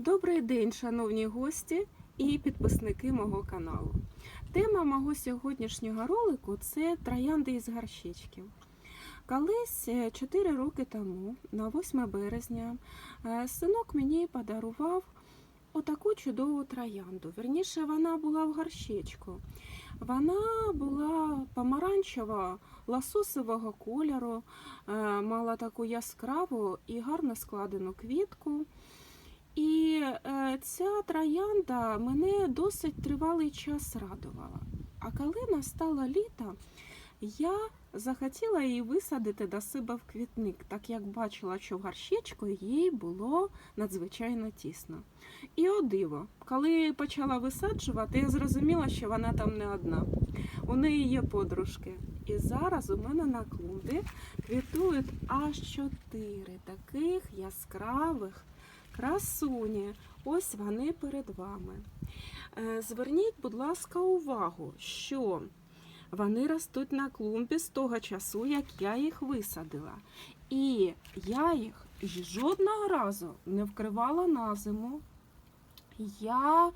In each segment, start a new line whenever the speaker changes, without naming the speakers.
Добрий день, шановні гості і підписники мого каналу. Тема мого сьогоднішнього ролику це троянди із горщичків. Колись 4 роки тому, на 8 березня, е, синок мені подарував отаку чудову троянду. Вірніше, вона була в горщичку. Вона була помаранчева, ласосового кольору, е, мала таку яскраву і гарно складену квітку. І е, ця троянда мене досить тривалий час радувала. А коли настало літо, я захотіла її висадити до себе в квітник, так як бачила, що в горщичку їй було надзвичайно тісно. І о диво, коли почала висаджувати, я зрозуміла, що вона там не одна. У неї є подружки. І зараз у мене на клумбі квітують аж чотири таких яскравих красуні. Ось вони перед вами. Е, Зверніть, будь ласка, увагу, що вони ростуть на клумбі з того часу, як я їх висадила. І я їх жодного разу не вкривала на зиму. Я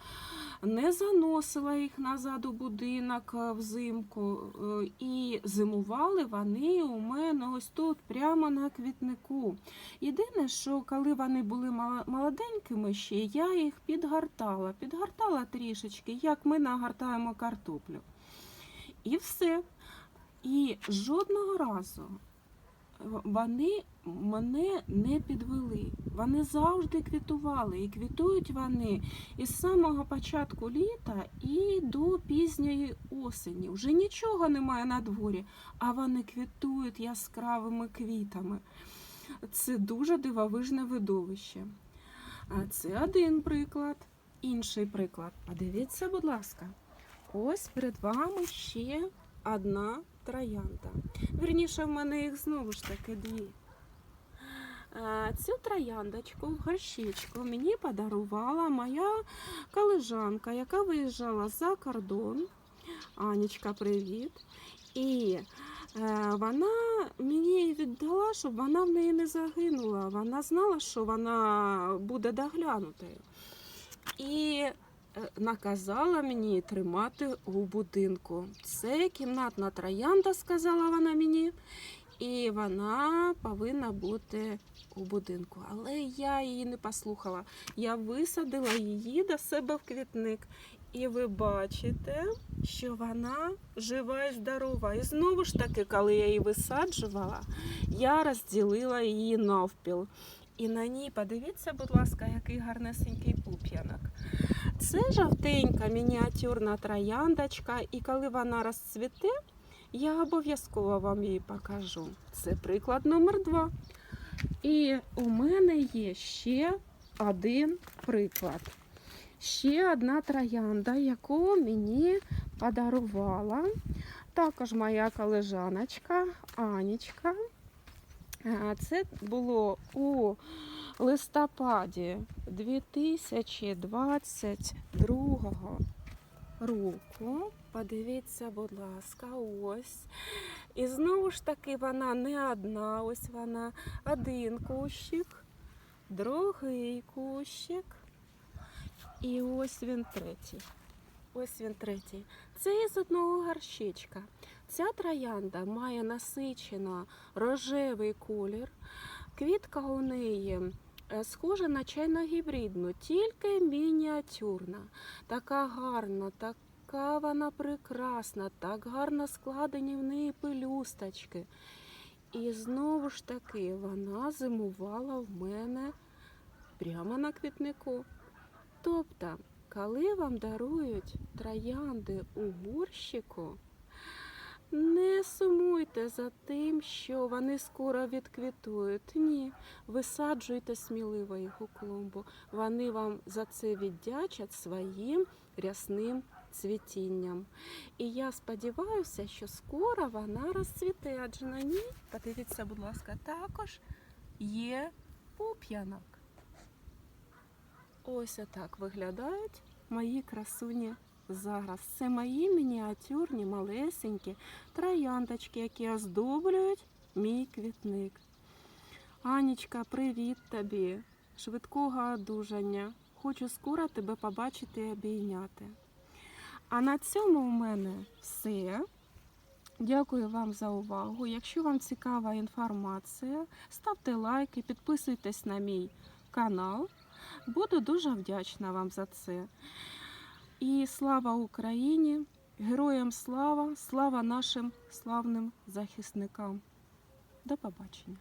не заносила їх назад у будинок е, взимку, е, і зимували вони у мене ось тут, прямо на квітнику. Єдине, що коли вони були молоденькими ще, я їх підгортала, підгортала трішечки, як ми нагортаємо картоплю. І все. І жодного разу вони мене не підвели. Вони завжди квітували. І квітують вони із самого початку літа і до пізньої осені. Вже нічого немає на дворі, а вони квітують яскравими квітами. Це дуже дивовижне видовище. А це один приклад. Інший приклад. Подивіться, будь ласка, ось перед вами ще одна троянда. Вірніше, в мене їх знову ж таки дві. Цю трояндочку в горщичку мені подарувала моя колежанка, яка виїжджала за кордон. Анічка, привіт. І е, вона мені віддала, щоб вона в неї не загинула. Вона знала, що вона буде доглянутою. І наказала мені тримати у будинку. Це кімнатна троянда, сказала вона мені, і вона повинна бути у будинку. Але я її не послухала. Я висадила її до себе в квітник. І ви бачите, що вона жива і здорова. І знову ж таки, коли я її висаджувала, я розділила її навпіл. І на ній, подивіться, будь ласка, який гарнесенький пуп'янок. Це жовтенька мініатюрна трояндочка, і коли вона розцвіте, я обов'язково вам її покажу. Це приклад номер два. І у мене є ще один приклад. Ще одна троянда, яку мені подарувала. Також моя колежаночка Анічка. Е, Це було у листопаді 2022 року. Подивіться, будь ласка, ось. І знову ж таки вона не одна, ось вона один кущик, другий кущик. І ось він третій. Ось він третій. Це із одного горщичка. Ця троянда має насичено рожевий колір. Квітка у неї е, схожа на чайно-гібридну, тільки мініатюрна. Така гарна, така вона прекрасна, так гарно складені в неї пелюсточки. І знову ж таки вона зимувала в мене прямо на квітнику. Тобто, коли вам дарують троянди у горщику, не сумуйте за тим, що вони скоро відквітують. Ні, висаджуйте сміливо їх у клумбу. Вони вам за це віддячать своїм рясним цвітінням. І я сподіваюся, що скоро вона розцвіте, адже на ній, подивіться, будь ласка, також є пуп'янок. Ось отак виглядають мої красуні зараз. Це мої мініатюрні, малесенькі трояндочки, які оздоблюють мій квітник. Анічка, привіт тобі! Швидкого одужання. хочу скоро тебе побачити і обійняти. А на цьому у мене все. Дякую вам за увагу. Якщо вам цікава інформація, ставте лайки, підписуйтесь на мій канал. Буду дуже вдячна вам за це. І слава Україні! Героям слава! Слава нашим славним захисникам! До побачення!